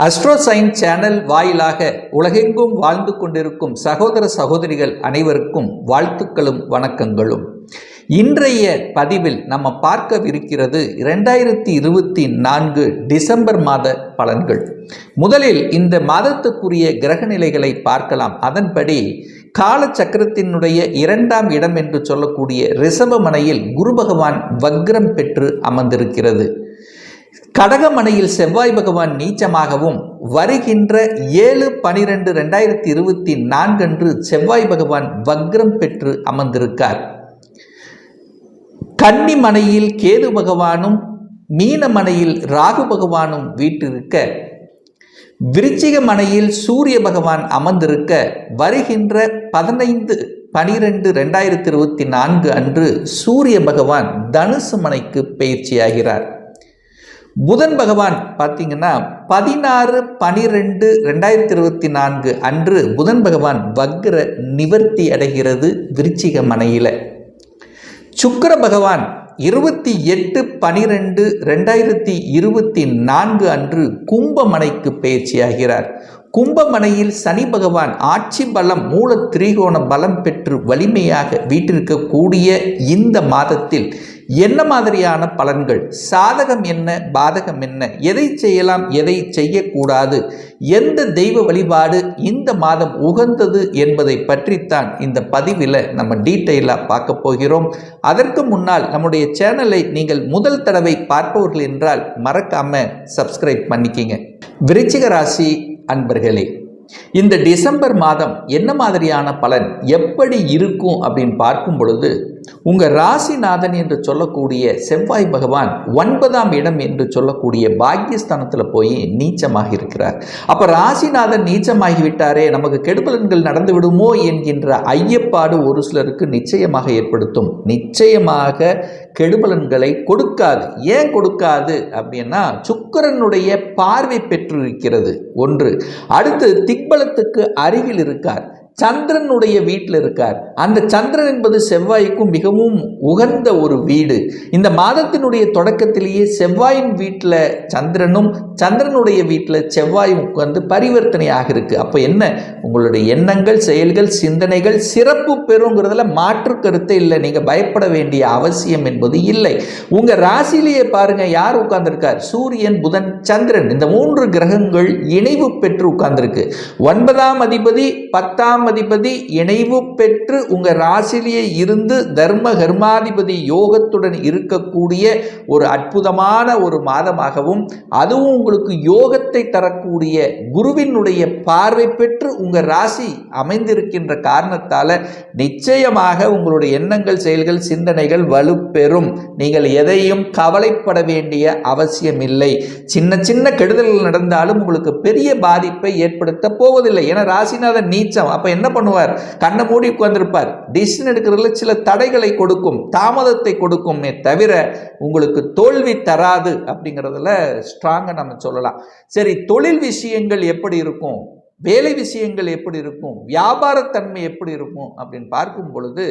அஸ்ட்ரோசைன் channel வாயிலாக உலகெங்கும் வாழ்ந்து கொண்டிருக்கும் சகோதர சகோதரிகள் அனைவருக்கும் வாழ்த்துக்களும் வணக்கங்களும். இன்றைய பதிவில் நம்ம பார்க்கவிருக்கிறது இரண்டாயிரத்தி இருபத்தி நான்கு டிசம்பர் மாத பலன்கள். முதலில் இந்த மாதத்துக்குரிய கிரக நிலைகளை பார்க்கலாம். அதன்படி காலச்சக்கரத்தினுடைய இரண்டாம் இடம் என்று சொல்லக்கூடிய ரிஷபமனையில் குரு பகவான் வக்ரம் பெற்று அமர்ந்திருக்கிறது. கடகமனையில் செவ்வாய் பகவான் நீச்சமாகவும் வருகின்ற ஏழு பனிரெண்டு ரெண்டாயிரத்தி இருபத்தி நான்கன்று செவ்வாய் பகவான் வக்ரம் பெற்று அமர்ந்திருக்கார். கன்னிமனையில் கேது பகவானும் மீனமனையில் ராகு பகவானும் வீட்டிருக்க விருச்சிக மனையில் சூரிய பகவான் அமர்ந்திருக்க வருகின்ற பதினைந்து பனிரெண்டு ரெண்டாயிரத்தி இருபத்தி நான்கு அன்று சூரிய பகவான் தனுசு மனைக்கு பயிற்சியாகிறார். புதன் பகவான் பார்த்தீங்கன்னா பதினாறு பனிரெண்டு ரெண்டாயிரத்தி இருபத்தி நான்கு அன்று புதன் பகவான் வக்ர நிவர்த்தி அடைகிறது விருச்சிக மனையில். சுக்கர பகவான் இருபத்தி எட்டு பனிரெண்டு ரெண்டாயிரத்தி இருபத்தி நான்கு அன்று கும்பமனைக்கு பயிற்சியாகிறார். கும்பமனையில் சனி பகவான் ஆட்சி பலம் மூல திரிகோண பலம் பெற்று வலிமையாக வீட்டிற்கக்கூடிய இந்த மாதத்தில் என்ன மாதிரியான பலன்கள்? சாதகம் என்ன? பாதகம் என்ன? எதை செய்யலாம்? எதை செய்யக்கூடாது? எந்த தெய்வ வழிபாடு இந்த மாதம் உகந்தது என்பதை பற்றித்தான் இந்த பதிவில் நம்ம டீட்டெயிலாக பார்க்க போகிறோம். அதற்கு முன்னால் நம்முடைய சேனலை நீங்கள் முதல் தடவை பார்ப்பவர்கள் என்றால் மறக்காம சப்ஸ்கிரைப் பண்ணிக்கிங்க. விருச்சிக ராசி அன்பர்களே இந்த டிசம்பர் மாதம் என்ன மாதிரியான பலன்? எப்படி இருக்கும் அப்படின்னு பார்க்கும் பொழுது உங்கள் ராசிநாதன் என்று சொல்லக்கூடிய செவ்வாய் பகவான் ஒன்பதாம் இடம் என்று சொல்லக்கூடிய பாக்கியஸ்தானத்தில் போய் நீச்சமாக இருக்கிறார். அப்போ ராசிநாதன் நீச்சமாகிவிட்டாரே நமக்கு கெடுபலன்கள் நடந்து விடுமோ என்கின்ற ஐயப்பாடு ஒரு சிலருக்கு நிச்சயமாக ஏற்படுத்தும். நிச்சயமாக கெடுபலன்களை கொடுக்காது. ஏன் கொடுக்காது அப்படின்னா சுக்கரனுடைய பார்வை பெற்றிருக்கிறது. ஒன்று அடுத்து திக்பலத்துக்கு அருகில் இருக்கார். சந்திரனுடைய வீட்டில் இருக்கார். அந்த சந்திரன் என்பது செவ்வாய்க்கும் மிகவும் உகந்த ஒரு வீடு. இந்த மாதத்தினுடைய தொடக்கத்திலேயே செவ்வாயின் வீட்டில் சந்திரனும் சந்திரனுடைய வீட்டில் செவ்வாயும் உட்கார்ந்து பரிவர்த்தனையாக இருக்கு. அப்போ என்ன? உங்களுடைய எண்ணங்கள் செயல்கள் சிந்தனைகள் சிறப்பு பெறுங்கிறதுல மாற்று கருத்தே இல்லை. நீங்கள் பயப்பட வேண்டிய அவசியம் என்பது இல்லை. உங்கள் ராசியிலேயே பாருங்க யார் உட்கார்ந்துருக்கார்? சூரியன் புதன் சந்திரன். இந்த மூன்று கிரகங்கள் இணைவு பெற்று உட்கார்ந்துருக்கு. ஒன்பதாம் அதிபதி பத்தாம் பத்தாம் அதிபதி இணைவு பெற்று உங்கள் ராசிலேயே இருந்து தர்ம கர்மாதிபதி யோகத்துடன் இருக்கக்கூடிய ஒரு அற்புதமான ஒரு மாதமாகவும் அதுவும் உங்களுக்கு யோகத்தை தரக்கூடிய குருவினுடைய பார்வை பெற்று உங்கள் ராசி அமைந்திருக்கின்ற காரணத்தால் நிச்சயமாக உங்களுடைய எண்ணங்கள் செயல்கள் சிந்தனைகள் வலுப்பெறும். நீங்கள் எதையும் கவலைப்பட வேண்டிய அவசியம் இல்லை சின்ன சின்ன கெடுதல்கள் நடந்தாலும் உங்களுக்கு பெரிய பாதிப்பை ஏற்படுத்த போவதில்லை. ஏன்னா ராசிநாதன் நீச்சம். அப்போ என்ன பண்ணுவார்? கண்ணை மூடி உட்கார்ந்துருப்பார். டிசிஷன் எடுக்கிறதுல சில தடைகளை கொடுக்கும் தாமதத்தை கொடுக்குமே தவிர உங்களுக்கு தோல்வி தராது அப்படிங்கிறதுல ஸ்ட்ராங்காக நம்ம சொல்லலாம். சரி தொழில் விஷயங்கள் எப்படி இருக்கும்? வேலை விஷயங்கள் எப்படி இருக்கும்? வியாபாரத்தன்மை எப்படி இருக்கும்? அப்படின்னு பார்க்கும் பொழுது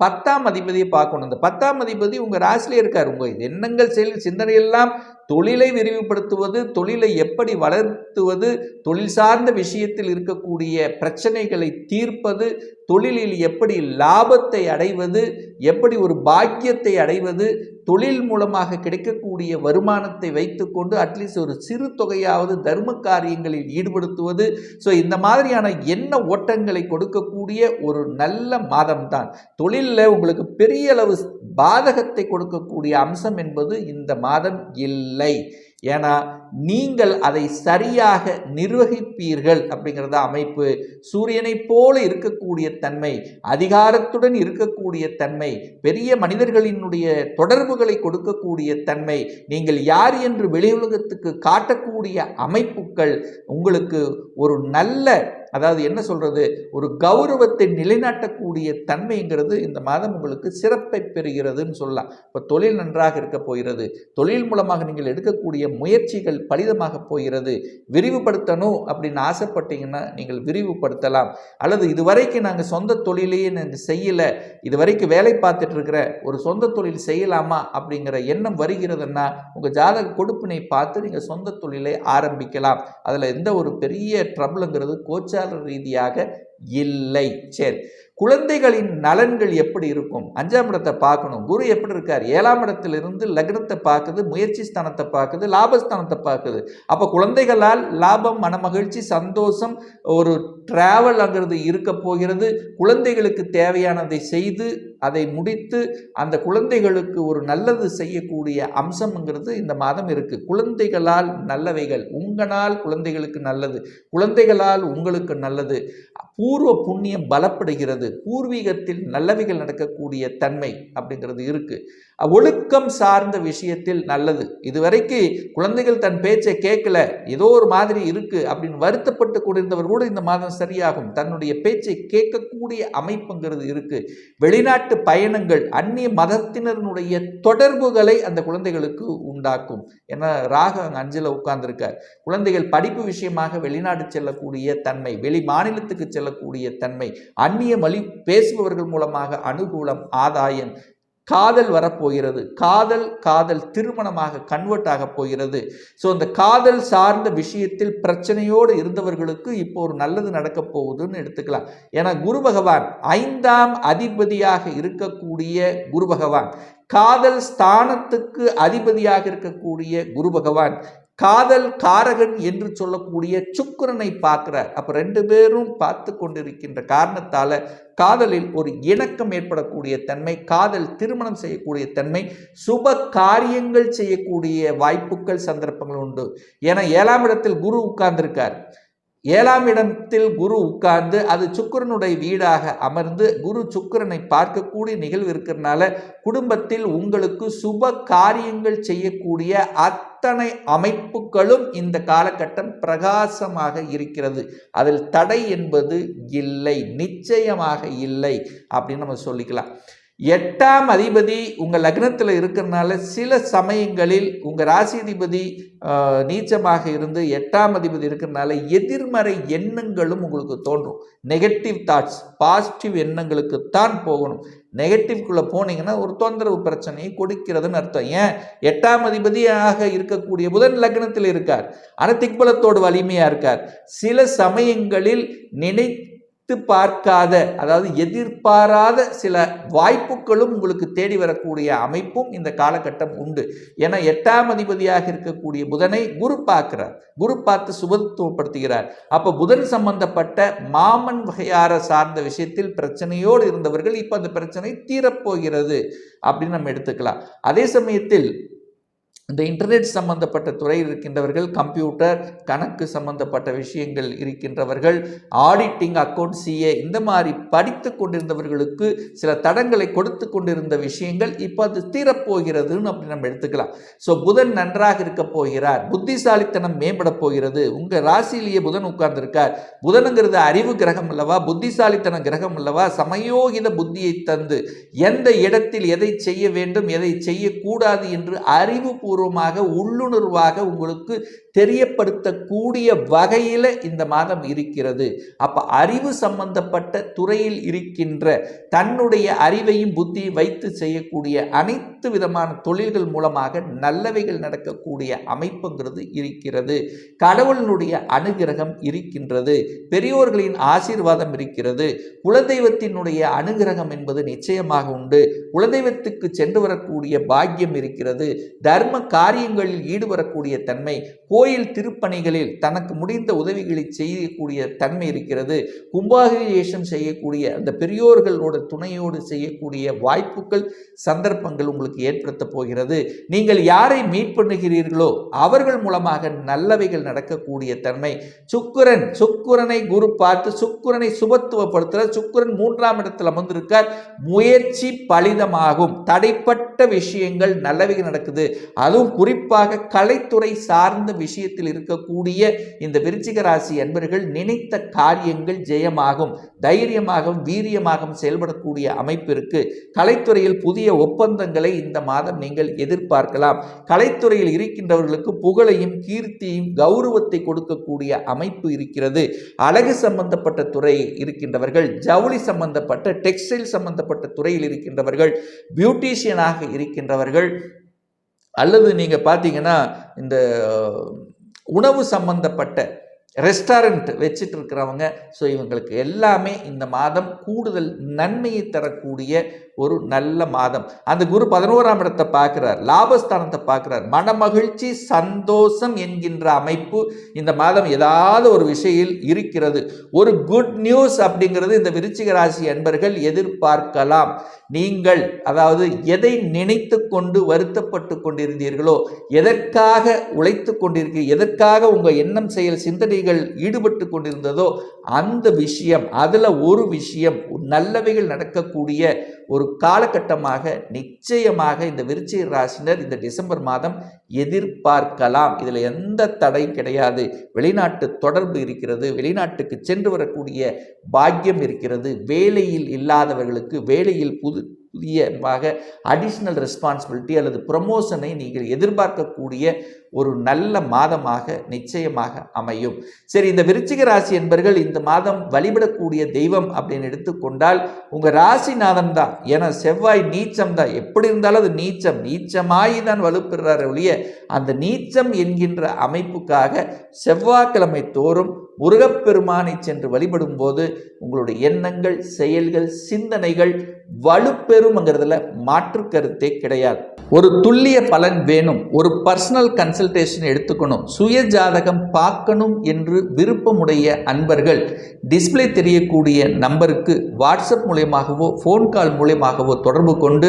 பத்தாம் அதிபதியை பார்க்கணும். இந்த பத்தாம் அதிபதி உங்கள் ராசிலே இருக்கார். உங்கள் எண்ணங்கள் செயல் சிந்தனையெல்லாம் தொழிலை விரிவுபடுத்துவது தொழிலை எப்படி வளர்த்துவது தொழில் சார்ந்த விஷயத்தில் இருக்கக்கூடிய பிரச்சனைகளை தீர்ப்பது தொழிலில் எப்படி லாபத்தை அடைவது எப்படி ஒரு பாக்கியத்தை அடைவது தொழில் மூலமாக கிடைக்கக்கூடிய வருமானத்தை வைத்துக்கொண்டு அட்லீஸ்ட் ஒரு சிறு தொகையாவது தர்ம காரியங்களில் ஈடுபடுத்துவது. ஸோ இந்த மாதிரியான எண்ண ஓட்டங்களை கொடுக்கக்கூடிய ஒரு நல்ல மாதம் தான் தொழிலில் உங்களுக்கு பெரிய அளவு பாதகத்தை கொடுக்கக்கூடிய அம்சம் என்பது இந்த மாதம் இல்லை. ஏன்னா நீங்கள் அதை சரியாக நிர்வகிப்பீர்கள் அப்படிங்கிறத அமைப்பு. சூரியனைப் போல இருக்கக்கூடிய தன்மை அதிகாரத்துடன் இருக்கக்கூடிய தன்மை பெரிய மனிதர்களினுடைய தொடர்புகளை கொடுக்கக்கூடிய தன்மை நீங்கள் யார் என்று வெளியுலகத்துக்கு காட்டக்கூடிய அமைப்புகள் உங்களுக்கு ஒரு நல்ல அதாவது என்ன சொல்கிறது ஒரு கௌரவத்தை நிலைநாட்டக்கூடிய தன்மைங்கிறது இந்த மாதம் உங்களுக்கு சிறப்பை பெறுகிறதுன்னு சொல்லலாம். இப்போ தொழில் நன்றாக இருக்க போகிறது. தொழில் மூலமாக நீங்கள் எடுக்கக்கூடிய முயற்சிகள் பலிதமாக போகிறது. விரிவுபடுத்தணும் அப்படின்னு ஆசைப்பட்டீங்கன்னா நீங்கள் விரிவுபடுத்தலாம். அல்லது இதுவரைக்கும் நாங்கள் சொந்த தொழிலையே நாங்கள் செய்யலை. இதுவரைக்கும் வேலை பார்த்துட்டு இருக்கிற ஒரு சொந்த தொழில் செய்யலாமா அப்படிங்கிற எண்ணம் வருகிறதுன்னா உங்கள் ஜாதக கொடுப்பினை பார்த்து நீங்கள் சொந்த தொழிலை ஆரம்பிக்கலாம். அதில் எந்த ஒரு பெரிய ட்ரபிளுங்கிறது கோச்சார ரீதியாக இல்லை. சரி. குழந்தைகளின் நலன்கள் எப்படி இருக்கும்? அஞ்சாம் இடத்தை பார்க்கணும். குரு எப்படி இருக்கார்? ஏழாம் இடத்திலிருந்து லக்னத்தை பார்க்குது முயற்சி ஸ்தானத்தை பார்க்குது லாபஸ்தானத்தை பார்க்குது. அப்போ குழந்தைகளால் லாபம் மனமகிழ்ச்சி சந்தோஷம் ஒரு டிராவல்ங்கிறது இருக்க போகிறது. குழந்தைகளுக்கு தேவையானதை செய்து அதை முடித்து அந்த குழந்தைகளுக்கு ஒரு நல்லது செய்யக்கூடிய அம்சம்ங்கிறது இந்த மாதம் இருக்குது குழந்தைகளால் நல்லவைகள். உங்களால் குழந்தைகளுக்கு நல்லது. குழந்தைகளால் உங்களுக்கு நல்லது. பூர்வ புண்ணியம் பலப்படுகிறது. பூர்வீகத்தில் நல்லவைகள் நடக்கக்கூடிய தன்மை அப்படிங்கிறது இருக்கு. ஒழுக்கம் சார்ந்த விஷயத்தில் நல்லது. இதுவரைக்கு குழந்தைகள் தன் பேச்சை கேட்கல. ஏதோ ஒரு மாதிரி இருக்கு அப்படின்னு வருத்தப்பட்டு கொண்டிருந்தவர் கூட இந்த மாதம் சரியாகும். தன்னுடைய பேச்சை கேட்கக்கூடிய அமைப்புங்கிறது இருக்கு. வெளிநாட்டு பயணங்கள் அந்நிய மதத்தினருடைய தொடர்புகளை அந்த குழந்தைகளுக்கு உண்டாக்கும். ஏன்னா ராக அங்கே அஞ்சில் உட்கார்ந்துருக்கார். குழந்தைகள் படிப்பு விஷயமாக வெளிநாடு செல்லக்கூடிய தன்மை வெளி மாநிலத்துக்கு செல்லக்கூடிய தன்மை அந்நிய மொழி பேசுபவர்கள் மூலமாக அனுகூலம் ஆதாயம் காதல் வரப்போகிறது. காதல் காதல் திருமணமாக கன்வெர்ட் ஆக போகிறது. ஸோ அந்த காதல் சார்ந்த விஷயத்தில் பிரச்சனையோடு இருந்தவர்களுக்கு இப்போ ஒரு நல்லது நடக்க போகுதுன்னு எடுத்துக்கலாம். ஏன்னா குரு பகவான் ஐந்தாம் அதிபதியாக இருக்கக்கூடிய குரு பகவான். காதல் ஸ்தானத்துக்கு அதிபதியாக இருக்கக்கூடிய குரு பகவான். காதல் காரகன் என்று சொல்லக்கூடிய சுக்கரனை பார்க்கிறார் அப்போ ரெண்டு பேரும் பார்த்து கொண்டிருக்கின்ற காரணத்தால் காதலில் ஒரு இணக்கம் ஏற்படக்கூடிய தன்மை காதல் திருமணம் செய்யக்கூடிய தன்மை சுப காரியங்கள் செய்யக்கூடிய வாய்ப்புகள் சந்தர்ப்பங்கள் உண்டு. ஏன்னா ஏழாம் இடத்தில் குரு உட்கார்ந்திருக்கார். ஏழாம் இடத்தில் குரு உட்கார்ந்து அது சுக்கிரனுடைய வீடாக அமர்ந்து குரு சுக்கரனை பார்க்கக்கூடிய நிகழ்வு இருக்கிறதுனால குடும்பத்தில் உங்களுக்கு சுப காரியங்கள் செய்யக்கூடிய அத்தனை அமைப்புகளும் இந்த காலகட்டம் பிரகாசமாக இருக்கிறது. அதில் தடை என்பது இல்லை நிச்சயமாக இல்லை அப்படின்னு நம்ம சொல்லிக்கலாம். எட்டாம் அதிபதி உங்கள் லக்னத்தில் இருக்கிறனால சில சமயங்களில் உங்கள் ராசிதிபதி நீச்சமாக இருந்து எட்டாம் அதிபதி இருக்கிறனால எதிர்மறை எண்ணங்களும் உங்களுக்கு தோன்றும். நெகட்டிவ் தாட்ஸ் பாசிட்டிவ் எண்ணங்களுக்கு தான் போகணும். நெகட்டிவ்குள்ளே போனீங்கன்னா ஒரு தொந்தரவு பிரச்சனையை கொடுக்கிறதுன்னு அர்த்தம். ஏன்? எட்டாம் அதிபதியாக இருக்கக்கூடிய புதன் லக்னத்தில் இருக்கார். ஆனால் திக்பலத்தோடு வலிமையாக இருக்கார். சில சமயங்களில் நினை நினைத்து பார்க்காத அதாவது எதிர்பாராத சில வாய்ப்புகளும் உங்களுக்கு தேடி வரக்கூடிய அமைப்பும் இந்த காலகட்டம் உண்டு. ஏன்னா எட்டாம் அதிபதியாக இருக்கக்கூடிய புதனை குரு பார்க்கிறார். குரு பார்த்து சுபத்துவப்படுத்துகிறார். அப்போ புதன் சம்பந்தப்பட்ட மாமன் வகையார சார்ந்த விஷயத்தில் பிரச்சனையோடு இருந்தவர்கள் இப்போ அந்த பிரச்சனை தீரப்போகிறது அப்படின்னு நம்ம எடுத்துக்கலாம். அதே சமயத்தில் இந்த இன்டர்நெட் சம்பந்தப்பட்ட துறையில் இருக்கின்றவர்கள் கம்ப்யூட்டர் கணக்கு சம்பந்தப்பட்ட விஷயங்கள் இருக்கின்றவர்கள் ஆடிட்டிங் அக்கௌண்ட் சிஏ இந்த மாதிரி படித்து கொண்டிருந்தவர்களுக்கு சில தடங்களை கொடுத்து கொண்டிருந்த விஷயங்கள் இப்போ அது தீரப்போகிறதுன்னு அப்படி நம்ம எடுத்துக்கலாம். ஸோ புதன் நன்றாக இருக்க போகிறார். புத்திசாலித்தனம் மேம்பட போகிறது. உங்கள் ராசியிலேயே புதன் உட்கார்ந்துருக்கார். புதனுங்கிறது அறிவு கிரகம் அல்லவா? புத்திசாலித்தன கிரகம் அல்லவா? சமயோகித புத்தியை தந்து எந்த இடத்தில் எதை செய்ய வேண்டும் எதை செய்யக்கூடாது என்று பூர்வமாக உள்ளுணர்வாக உங்களுக்கு தெரியப்படுத்தக்கூடிய வகையில் இந்த மாதம் இருக்கிறது. அப்ப அறிவு சம்பந்தப்பட்ட துறையில் இருக்கின்ற தன்னுடைய அறிவையும் புத்தியும் வைத்து செய்யக்கூடிய அனைத்து விதமான தொழில்கள் மூலமாக நல்லவைகள் நடக்கக்கூடிய அமைப்புங்கிறது இருக்கிறது. கடவுளினுடைய அனுகிரகம் இருக்கின்றது. பெரியோர்களின் ஆசீர்வாதம் இருக்கிறது. குலதெய்வத்தினுடைய அனுகிரகம் என்பது நிச்சயமாக உண்டு. குலதெய்வத்துக்கு சென்று வரக்கூடிய பாக்கியம் இருக்கிறது. தர்ம காரியங்களில் ஈடுபடக்கூடிய தன்மை கோயில் திருப்பணிகளில் தனக்கு முடிந்த உதவிகளை செய்யக்கூடிய தன்மை இருக்கிறது. கும்பாபிஷேகம் செய்யக்கூடிய அந்த பெரியோர்களோட துணையோடு செய்யக்கூடிய வாய்ப்புகள் சந்தர்ப்பங்கள் உங்களுக்கு ஏற்படுத்த போகிறது. நீங்கள் யாரை மீட் பண்ணுகிறீர்களோ அவர்கள் மூலமாக நல்லவைகள் நடக்கக்கூடிய தன்மை. சுக்குரன் சுக்குரனை குரு பார்த்து சுக்குரனை சுபத்துவப்படுத்துகிற சுக்குரன் மூன்றாம் இடத்தில் அமர்ந்திருக்கார். முயற்சி பலிதமாகும். தடைப்பட்ட விஷயங்கள் நல்லவைகள் நடக்குது. அது அதுவும் குறிப்பாக கலைத்துறை சார்ந்த விஷயத்தில் இருக்கக்கூடிய இந்த விருச்சிக ராசி அன்பர்கள் நினைத்த காரியங்கள் ஜெயமாகும் தைரியமாகவும் வீரியமாகவும் செயல்படக்கூடிய அமைப்பு இருக்கு. கலைத்துறையில் புதிய ஒப்பந்தங்களை இந்த மாதம் நீங்கள் எதிர்பார்க்கலாம். கலைத்துறையில் இருக்கின்றவர்களுக்கு புகழையும் கீர்த்தியும் கௌரவத்தை கொடுக்கக்கூடிய அமைப்பு இருக்கிறது. அழகு சம்பந்தப்பட்ட துறை இருக்கின்றவர்கள் ஜவுளி சம்பந்தப்பட்ட டெக்ஸ்டைல் சம்பந்தப்பட்ட துறையில் இருக்கின்றவர்கள் பியூட்டிஷியனாக இருக்கின்றவர்கள் அல்லது நீங்கள் பார்த்தீங்கன்னா இந்த உணவு சம்பந்தப்பட்ட ரெஸ்டாரண்ட் வச்சுட்டு இருக்கிறவங்க ஸோ இவங்களுக்கு எல்லாமே இந்த மாதம் கூடுதல் நன்மையை தரக்கூடிய ஒரு நல்ல மாதம். அந்த குரு பதினோராம் இடத்தை பார்க்குறார் லாபஸ்தானத்தை பார்க்குறார். மனமகிழ்ச்சி சந்தோஷம் என்கின்ற அமைப்பு இந்த மாதம் ஏதாவது ஒரு விஷயில் இருக்கிறது. ஒரு குட் நியூஸ் அப்படிங்கிறது இந்த விருச்சிக ராசி அன்பர்கள் எதிர்பார்க்கலாம். நீங்கள் அதாவது எதை நினைத்து கொண்டு வருத்தப்பட்டு கொண்டிருந்தீர்களோ எதற்காக உழைத்து கொண்டிருக்க எதற்காக உங்கள் எண்ணம் செயல் சிந்தனைகள் ஈடுபட்டு கொண்டிருந்ததோ அந்த விஷயம் அதில் ஒரு விஷயம் நல்லவைகள் நடக்கக்கூடிய ஒரு காலகட்டமாக நிச்சயமாக இந்த விருச்சிக ராசினர் இந்த டிசம்பர் மாதம் எதிர்பார்க்கலாம். இதில் எந்த தடையும் கிடையாது. வெளிநாட்டு தொடர்பு இருக்கிறது. வெளிநாட்டுக்கு சென்று வரக்கூடிய பாக்கியம் இருக்கிறது. வேலையில் இல்லாதவர்களுக்கு வேலையில் புது புதியமாக அடிஷ்னல் ரெஸ்பான்சிபிலிட்டி அல்லது ப்ரமோஷனை நீங்கள் எதிர்பார்க்கக்கூடிய ஒரு நல்ல மாதமாக நிச்சயமாக அமையும். சரி இந்த விருச்சிக ராசி என்பர்கள் இந்த மாதம் வழிபடக்கூடிய தெய்வம் அப்படின்னு எடுத்துக்கொண்டால் உங்கள் ராசிநாதன் தான். ஏன்னா செவ்வாய் நீச்சம் தான். எப்படி இருந்தாலும் அது நீச்சம். நீச்சமாய் தான் வலுப்பெறார் ஒழிய அந்த நீச்சம் என்கின்ற அமைப்புக்காக செவ்வாய்க்கிழமை தோறும் முருகப்பெருமானை சென்று வழிபடும் போது உங்களுடைய எண்ணங்கள் செயல்கள் சிந்தனைகள் வலுப்பெறும்ங்கிறதுல மாற்று கருத்தே கிடையாது. ஒரு துல்லிய பலன் வேணும். ஒரு பர்சனல் கன்சல்டேஷன் எடுத்துக்கணும். சுய ஜாதகம் பார்க்கணும் என்று விருப்பமுடைய அன்பர்கள் டிஸ்பிளே தெரியக்கூடிய நம்பருக்கு வாட்ஸ்அப் மூலியமாகவோ ஃபோன் கால் மூலியமாகவோ தொடர்பு கொண்டு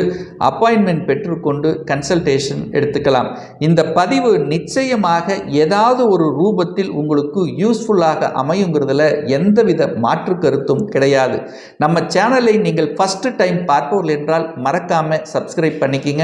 அப்பாயின்மெண்ட் பெற்றுக்கொண்டு கன்சல்டேஷன் எடுத்துக்கலாம். இந்த பதிவு நிச்சயமாக ஏதாவது ஒரு ரூபத்தில் உங்களுக்கு யூஸ்ஃபுல்லாக அமையுங்கிறதுல எந்தவித மாற்று கருத்தும் கிடையாது. நம்ம சேனலை நீங்கள் ஃபஸ்ட்டு டைம் பார்ப்பவர்கள் என்றால் மறக்காமல் சப்ஸ்கிரைப் பண்ணிக்கிங்க.